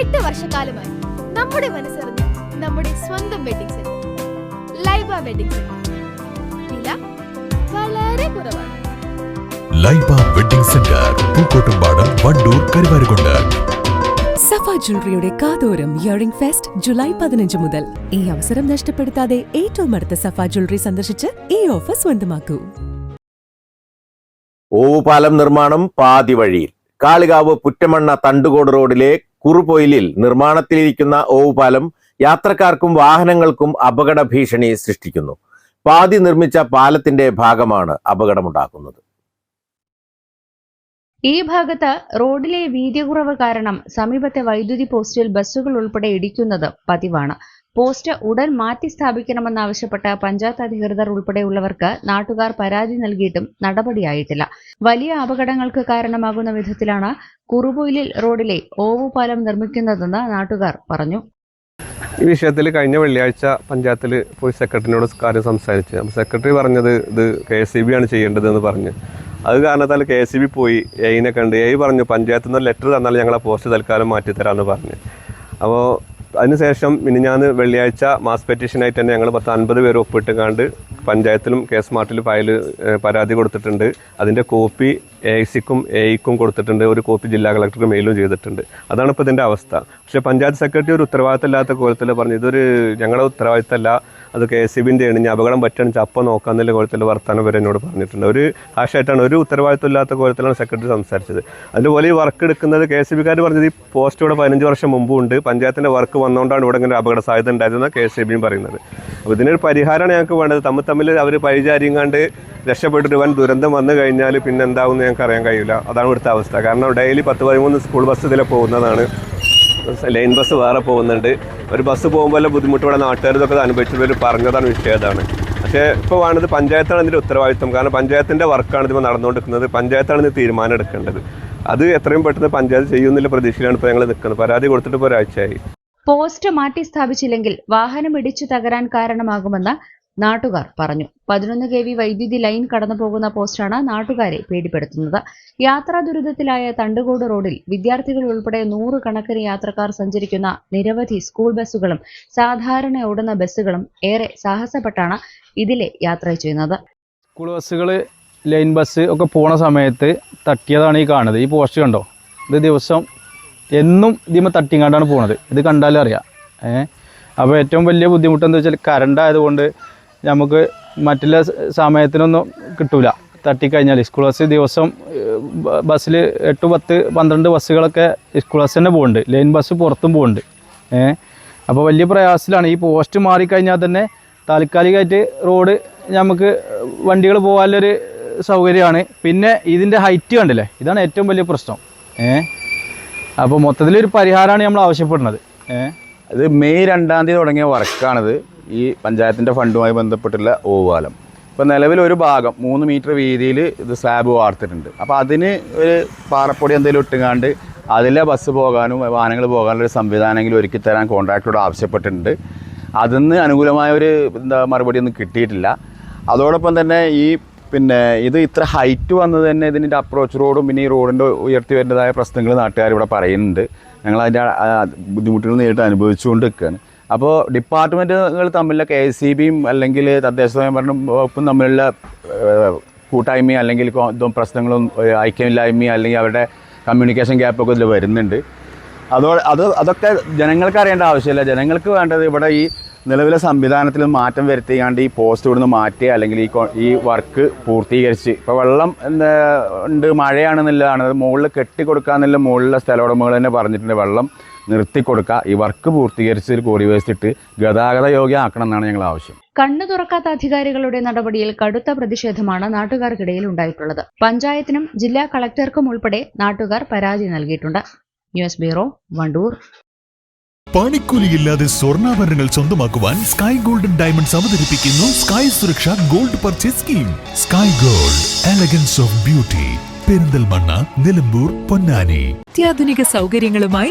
എട്ട് വർഷക്കാലമായി നമ്മുടെ മനസ്സറിഞ്ഞ് നമ്മുടെ സ്വന്തം wedding centre Laiba wedding centre വില വളരെ കുറവാണ്. Laiba wedding centre Pookkottumpadam Wandoor Karuvarakundu. സഫ ജ്വല്ലറിയുടെ കാതോരം ഇയറിംഗ് ഫെസ്റ്റ് ജൂലൈ പതിനഞ്ച് മുതൽ. ഈ അവസരം നഷ്ടപ്പെടുത്താതെ ഏറ്റവും അടുത്ത സഫ ജ്വല്ലറി സന്ദർശിച്ച് ഈ ഓഫർ സ്വന്തമാക്കൂ. ഓവുപാലം നിർമ്മാണം പാതി വഴിയിൽ. കാളികാവ് പുറ്റമണ്ണ തണ്ടുകോട് റോഡിലെ കുറുപൊയിലിൽ നിർമ്മാണത്തിലിരിക്കുന്ന ഓവുപാലം യാത്രക്കാർക്കും വാഹനങ്ങൾക്കും അപകട ഭീഷണി സൃഷ്ടിക്കുന്നു. പാതി നിർമ്മിച്ച പാലത്തിന്റെ ഭാഗമാണ് അപകടമുണ്ടാക്കുന്നത്. ഈ ഭാഗത്ത് റോഡിലെ വീതികുറവ് കാരണം സമീപത്തെ വൈദ്യുതി പോസ്റ്റിൽ ബസ്സുകൾ ഉൾപ്പെടെ ഇടിക്കുന്നത് പതിവാണ്. പോസ്റ്റ് ഉടൻ മാറ്റി സ്ഥാപിക്കണമെന്നാവശ്യപ്പെട്ട് പഞ്ചായത്ത് അധികൃതർ ഉൾപ്പെടെയുള്ളവർക്ക് നാട്ടുകാർ പരാതി നൽകിയിട്ടും നടപടിയായിട്ടില്ല. വലിയ അപകടങ്ങൾക്ക് കാരണമാകുന്ന വിധത്തിലാണ് കുറുപൊയിലിൽ റോഡിലെ ഓവുപാലം നിർമ്മിക്കുന്നതെന്ന് നാട്ടുകാർ പറഞ്ഞു. ഈ വിഷയത്തിൽ കഴിഞ്ഞ വെള്ളിയാഴ്ച പഞ്ചായത്തിൽ പോയി സെക്രട്ടറിനോട് കാര്യം സംസാരിച്ചു. സെക്രട്ടറി പറഞ്ഞത് ഇത് കെ എസ് സി ബി ആണ് ചെയ്യേണ്ടതെന്ന് പറഞ്ഞ്. അത് കാരണത്താൽ കെ എസ് ബി പോയി എയിനെ കണ്ട് എയ് പറഞ്ഞു പഞ്ചായത്തിൽ നിന്ന് ലെറ്റർ തന്നാൽ ഞങ്ങളെ പോസ്റ്റ് തൽക്കാലം മാറ്റി തരാമെന്ന് പറഞ്ഞു. അപ്പോൾ അതിനുശേഷം ഞാൻ വെള്ളിയാഴ്ച മാസ് പെറ്റീഷനായിട്ട് തന്നെ ഞങ്ങൾ പത്ത് അൻപത് പേര് ഒപ്പിട്ട് കണ്ട് പഞ്ചായത്തിലും കെ സ്മാർട്ടിലും ഫയൽ പരാതി കൊടുത്തിട്ടുണ്ട്. അതിന്റെ കോപ്പി എ സിക്കും എയ്ക്കും കൊടുത്തിട്ടുണ്ട്. ഒരു കോപ്പി ജില്ലാ കളക്ടർക്ക് മെയിലും ചെയ്തിട്ടുണ്ട്. അതാണ് ഇപ്പോൾ ഇതിന്റെ അവസ്ഥ. പക്ഷേ പഞ്ചായത്ത് സെക്രട്ടറി ഒരു ഉത്തരവാദിത്തമില്ലാത്ത കോലത്തിൽ പറഞ്ഞു ഇതൊരു ഞങ്ങളുടെ ഉത്തരവാദിത്തമല്ല. അത് കെ എസ് ഇബിന്റെ ബിന്റെ ആണ് ഞാൻ അപകടം പറ്റുകയാണെന്ന് അപ്പം നോക്കാന്നുള്ള കോലത്തിൽ വർത്താനം വരെ എന്നോട് പറഞ്ഞിട്ടുണ്ട്. ഒരു ആശയമായിട്ടാണ് ഒരു ഉത്തരവാദിത്തം ഇല്ലാത്ത കോലത്തിലാണ് സെക്രട്ടറി സംസാരിച്ചത്. അതുപോലെ ഈ വർക്ക് എടുക്കുന്നത് കെ എസ് ബിക്കാർ പറഞ്ഞത് ഈ പോസ്റ്റ് ഇവിടെ പതിനഞ്ച് വർഷം മുമ്പും ഉണ്ട്. പഞ്ചായത്തിന്റെ വർക്ക് വന്നുകൊണ്ടാണ് ഇവിടെ ഇങ്ങനെ അപകട സാധ്യത ഉണ്ടായതെന്ന് കെ എസ് ഇബിയും പറയുന്നത്. അപ്പോൾ ഇതിനൊരു പരിഹാരമാണ് ഞങ്ങൾക്ക് വേണ്ടത്. തമ്മിൽ തമ്മിൽ അവർ പരിചാരിങ്ങാണ്ട് രക്ഷപ്പെട്ടിട്ട് വൻ ദുരന്തം വന്നു കഴിഞ്ഞാൽ പിന്നെ എന്താവും ഞങ്ങൾക്ക് അറിയാൻ കഴിയില്ല. അതാണ് ഇവിടുത്തെ അവസ്ഥ. കാരണം ഡെയിലി പത്ത് പതിമൂന്ന് സ്കൂൾ ബസ് ഇതിലെ പോകുന്നതാണ്. ലൈൻ ബസ് വേറെ പോകുന്നുണ്ട്. ഒരു ബസ് പോകുമ്പോൾ ബുദ്ധിമുട്ട് ഇവിടെ നാട്ടുകാർ ഇതൊക്കെ അനുഭവിച്ചവർ പറഞ്ഞതാണ് വിഷയം അതാണ്. പക്ഷേ ഇപ്പോൾ വേണ്ടത് പഞ്ചായത്താണ് ഇതിന്റെ ഉത്തരവാദിത്വം. കാരണം പഞ്ചായത്തിന്റെ വർക്കാണ് ഇതിപ്പോൾ നടന്നുകൊണ്ടിരിക്കുന്നത്. പഞ്ചായത്താണ് ഇത് തീരുമാനം എടുക്കേണ്ടത്. അത് എത്രയും പെട്ടെന്ന് പഞ്ചായത്ത് ചെയ്യുന്നില്ല പ്രതീക്ഷയിലാണ് ഇപ്പോൾ ഞങ്ങൾ നിൽക്കുന്നത്. പരാതി കൊടുത്തിട്ട് ഇപ്പോൾ ഒരാഴ്ചയായി. പോസ്റ്റ് മാറ്റി സ്ഥാപിച്ചില്ലെങ്കിൽ വാഹനം ഇടിച്ചു തകരാൻ കാരണമാകുമെന്ന് നാട്ടുകാർ പറഞ്ഞു. പതിനൊന്ന് കെ വി വൈദ്യുതി ലൈൻ കടന്നു പോകുന്ന പോസ്റ്റാണ് നാട്ടുകാരെ പേടിപ്പെടുത്തുന്നത്. യാത്രാ ദുരിതത്തിലായ തണ്ടുകോട് റോഡിൽ വിദ്യാർത്ഥികൾ ഉൾപ്പെടെ നൂറുകണക്കിന് യാത്രക്കാർ സഞ്ചരിക്കുന്ന നിരവധി സ്കൂൾ ബസ്സുകളും സാധാരണ ഓടുന്ന ബസ്സുകളും ഏറെ സാഹസപ്പെട്ടാണ് ഇതിലെ യാത്ര ചെയ്യുന്നത്. സ്കൂൾ ബസ്സുകൾ ലൈൻ ബസ് ഒക്കെ പോണ സമയത്ത് തട്ടിയതാണ് ഈ കാണുന്നത്. ഈ പോസ്റ്റ് കണ്ടോ? ഇത് ദിവസം എന്നും ഇതിമ തട്ടിങ്ങാണ്ടാണ് പോണത്. ഇത് കണ്ടാലും അറിയാം. ഏഹ് അപ്പോൾ ഏറ്റവും വലിയ ബുദ്ധിമുട്ടെന്ന് വെച്ചാൽ കറണ്ട് ആയതുകൊണ്ട് നമുക്ക് മറ്റുള്ള സമയത്തിനൊന്നും കിട്ടൂല. തട്ടിക്കഴിഞ്ഞാൽ സ്കൂൾ ബസ് ദിവസം ബസ്സിൽ എട്ട് പത്ത് പന്ത്രണ്ട് ബസ്സുകളൊക്കെ സ്കൂൾ ബസ് തന്നെ പോകുന്നുണ്ട് ലൈൻ ബസ് പുറത്തും പോകുന്നുണ്ട് ഏ അപ്പോൾ വലിയ പ്രയാസത്തിലാണ്. ഈ പോസ്റ്റ് മാറിക്കഴിഞ്ഞാൽ തന്നെ താൽക്കാലികമായിട്ട് റോഡ് നമുക്ക് വണ്ടികൾ പോകാനുള്ളൊരു സൗകര്യമാണ്. പിന്നെ ഇതിന്റെ ഹൈറ്റ് കണ്ടില്ലേ? ഇതാണ് ഏറ്റവും വലിയ പ്രശ്നം. ഏ അപ്പോൾ മൊത്തത്തിലൊരു പരിഹാരമാണ് നമ്മൾ ആവശ്യപ്പെടുന്നത്. ഏ? ഇത് മെയ് രണ്ടാം തീയതി തുടങ്ങിയ വർക്കാണിത് ഈ പഞ്ചായത്തിന്റെ ഫണ്ടുമായി ബന്ധപ്പെട്ടുള്ള ഓവാലം. ഇപ്പോൾ നിലവിൽ ഒരു ഭാഗം മൂന്ന് മീറ്റർ വീതിയിൽ ഇത് സ്ലാബ് വാർത്തിട്ടുണ്ട്. അപ്പോൾ അതിന് ഒരു പാറപ്പൊടി എന്തെങ്കിലും ഇട്ടുകാണ്ട് അതിലെ ബസ് പോകാനും വാഹനങ്ങൾ പോകാനുള്ള ഒരു സംവിധാനമെങ്കിലും ഒരുക്കി തരാൻ കോൺട്രാക്ടറോട് ആവശ്യപ്പെട്ടിട്ടുണ്ട്. അതിന്ന് അനുകൂലമായ ഒരു എന്താ മറുപടി ഒന്നും കിട്ടിയിട്ടില്ല. അതോടൊപ്പം തന്നെ ഈ പിന്നെ ഇത് ഇത്ര ഹൈറ്റ് വന്നത് തന്നെ ഇതിന്റെ അപ്രോച്ച് റോഡും പിന്നെ ഈ റോഡിന്റെ ഉയർത്തി വരുന്നതായ പ്രശ്നങ്ങൾ നാട്ടുകാർ ഇവിടെ പറയുന്നുണ്ട്. ഞങ്ങൾ അതിന്റെ ബുദ്ധിമുട്ടുകൾ നേരിട്ട് അനുഭവിച്ചുകൊണ്ട് നിൽക്കുകയാണ് അപ്പോൾ ഡിപ്പാർട്ട്മെന്റുകൾ തമ്മിലുള്ള കെ എസ് സി ബിയും അല്ലെങ്കിൽ തദ്ദേശ സ്വയംഭരണ വകുപ്പും തമ്മിലുള്ള കൂട്ടായ്മയും അല്ലെങ്കിൽ പ്രശ്നങ്ങളും ഐക്യമില്ലായ്മയും അല്ലെങ്കിൽ അവരുടെ കമ്മ്യൂണിക്കേഷൻ ഗ്യാപ്പൊക്കെ ഇതിൽ വരുന്നുണ്ട്. അതോ അത് അതൊക്കെ ജനങ്ങൾക്ക് അറിയേണ്ട ആവശ്യമില്ല. ജനങ്ങൾക്ക് വേണ്ടത് ഇവിടെ ഈ നിലവിലെ സംവിധാനത്തിൽ മാറ്റം വരുത്തിയാണ്ട് ഈ പോസ്റ്റ് ഇവിടുന്ന് മാറ്റി അല്ലെങ്കിൽ ഈ ഈ വർക്ക് പൂർത്തീകരിച്ച്. ഇപ്പോൾ വെള്ളം ഉണ്ട് മഴയാണെന്നുള്ളതാണ്. അത് മുകളിൽ കെട്ടിക്കൊടുക്കാന്നുള്ള മുകളിലെ സ്ഥല ഉടമകൾ തന്നെ പറഞ്ഞിട്ടുണ്ട് വെള്ളം. നിർത്തി കൊടുക്കുക ഈ വർക്ക് പൂർത്തീകരിച്ച് ഒരു കോറി വെച്ചിട്ട് ഗതാഗത യോഗ്യമാക്കണം എന്നാണ് ഞങ്ങൾ ആവശ്യം. കണ്ണു തുറക്കാത്ത അധികാരികളുടെ നടപടിയിൽ കടുത്ത പ്രതിഷേധമാണ് നാട്ടുകാർക്കിടയിൽ ഉണ്ടായിട്ടുള്ളത്. പഞ്ചായത്തിനും ജില്ലാ കളക്ടർക്കും ഉൾപ്പെടെ നാട്ടുകാർ പരാതി നൽകിയിട്ടുണ്ട്. News bureau Wandoor. പണിക്കൂലിയില്ലാതെ സ്വർണാഭരണങ്ങൾ സ്വന്തമാക്കുവാൻ സ്കൈ ഗോൾഡൻ ഡയമണ്ട്സ് അവതരിപ്പിക്കുന്നു sky Suraksha gold purchase scheme. Sky gold elegance of beauty. Perinthalmanna Nilambur Ponnani. അത്യാധുനിക സൗകര്യങ്ങളുമായി